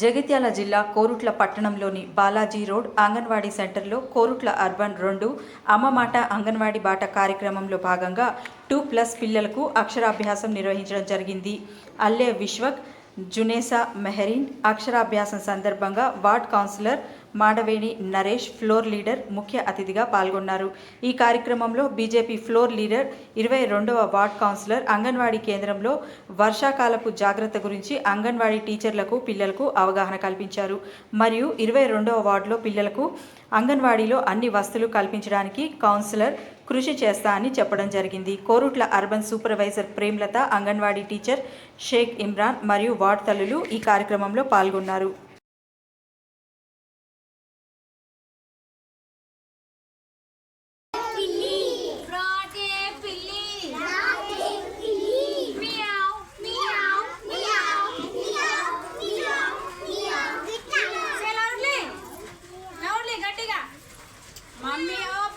జగిత్యాల జిల్లా కోరుట్ల పట్టణంలోని బాలాజీ రోడ్ అంగన్వాడీ సెంటర్లో కోరుట్ల అర్బన్ రెండు అమ్మమాట అంగన్వాడీ బాట కార్యక్రమంలో భాగంగా టూ ప్లస్ పిల్లలకు అక్షరాభ్యాసం నిర్వహించడం జరిగింది. అల్లే విశ్వక్ జునేసా మెహరీన్ అక్షరాభ్యాసం సందర్భంగా ward councillor Madaveni Naresh floor leader ముఖ్య అతిథిగా పాల్గొన్నారు. ఈ కార్యక్రమంలో బీజేపీ ఫ్లోర్ లీడర్ ఇరవై రెండవ వార్డ్ కౌన్సిలర్ అంగన్వాడీ కేంద్రంలో వర్షాకాలపు జాగ్రత్త గురించి అంగన్వాడీ టీచర్లకు పిల్లలకు అవగాహన కల్పించారు. మరియు ఇరవై రెండవ వార్డులో పిల్లలకు అంగన్వాడీలో అన్ని వస్తువులు కల్పించడానికి కౌన్సిలర్ కృషి చేస్తా అని చెప్పడం జరిగింది Korutla urban supervisor Premlatha anganwadi teacher Shaik Imran మరియు వార్డ్ తల్లులు ఈ కార్యక్రమంలో పాల్గొన్నారు Mommy, oh.